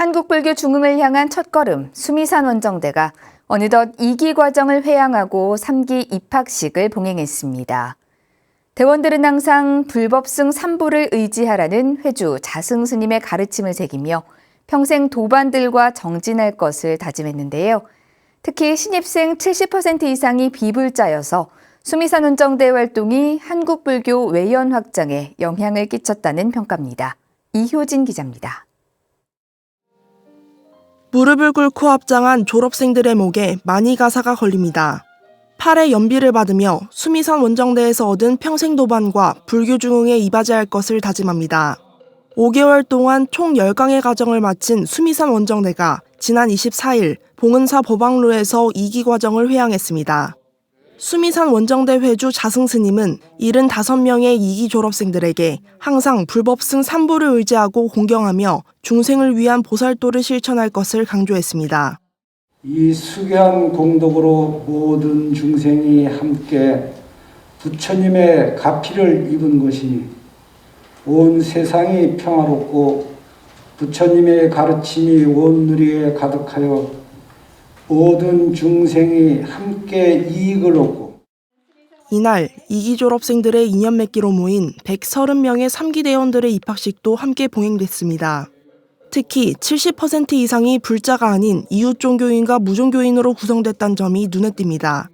한국불교 중흥을 향한 첫걸음 수미산 원정대가 어느덧 2기 과정을 회양하고 3기 입학식을 봉행했습니다. 대원들은 항상 불법승 3부를 의지하라는 회주 자승 스님의 가르침을 새기며 평생 도반들과 정진할 것을 다짐했는데요. 특히 신입생 70% 이상이 비불자여서 수미산 원정대 활동이 한국불교 외연 확장에 영향을 끼쳤다는 평가입니다. 이효진 기자입니다. 무릎을 꿇고 합장한 졸업생들의 목에 많이 가사가 걸립니다. 팔에 연비를 받으며 수미산 원정대에서 얻은 평생 도반과 불교 중흥에 이바지할 것을 다짐합니다. 5개월 동안 총 10강의 과정을 마친 수미산 원정대가 지난 24일 봉은사 법왕루에서 2기 과정을 회양했습니다. 수미산 원정대 회주 자승 스님은 75명의 2기 졸업생들에게 항상 불법승 3부를 의지하고 공경하며 중생을 위한 보살도를 실천할 것을 강조했습니다. 이 수견 공덕으로 모든 중생이 함께 부처님의 가피를 입은 것이 온 세상이 평화롭고 부처님의 가르침이 온 누리에 가득하여 모든 중생이 함께 이익을 얻고 이날 2기 졸업생들의 인연 맺기로 모인 130명의 3기 대원들의 입학식도 함께 봉행됐습니다. 특히 70% 이상이 불자가 아닌 이웃 종교인과 무종교인으로 구성됐다는 점이 눈에 띕니다.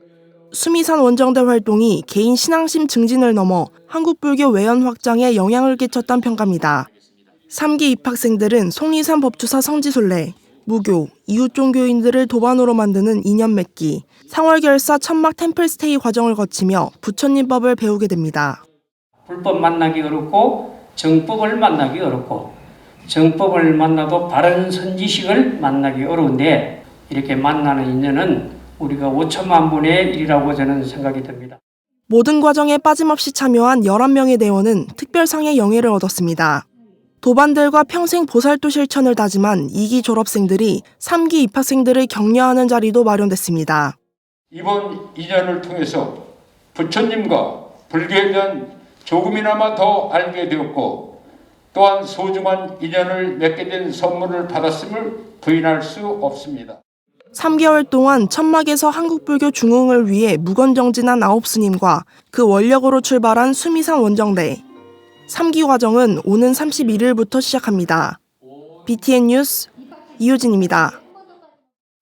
수미산 원정대 활동이 개인 신앙심 증진을 넘어 한국불교 외연 확장에 영향을 끼쳤다는 평가입니다. 3기 입학생들은 송리산 법주사 성지순례, 무교, 이웃 종교인들을 도반으로 만드는 인연 맺기, 상월결사 천막 템플스테이 과정을 거치며 부처님법을 배우게 됩니다. 불법 만나기 어렵고 정법을 만나기 어렵고 정법을 만나도 바른 선지식을 만나기 어려운데 이렇게 만나는 인연은 우리가 5천만 분의 일이라고 저는 생각이 듭니다. 모든 과정에 빠짐없이 참여한 11명의 대원은 특별상의 영예를 얻었습니다. 도반들과 평생 보살도 실천을 다짐한 2기 졸업생들이 3기 입학생들을 격려하는 자리도 마련됐습니다. 이번 인연을 통해서 부처님과 불교에 대한 조금이나마 더 알게 되었고 또한 소중한 인연을 맺게 된 선물을 받았음을 부인할 수 없습니다. 3개월 동안 천막에서 한국불교 중흥을 위해 무건정진한 아홉 스님과 그 원력으로 출발한 수미산 원정대. 3기 과정은 오는 31일부터 시작합니다. BTN 뉴스 이효진입니다.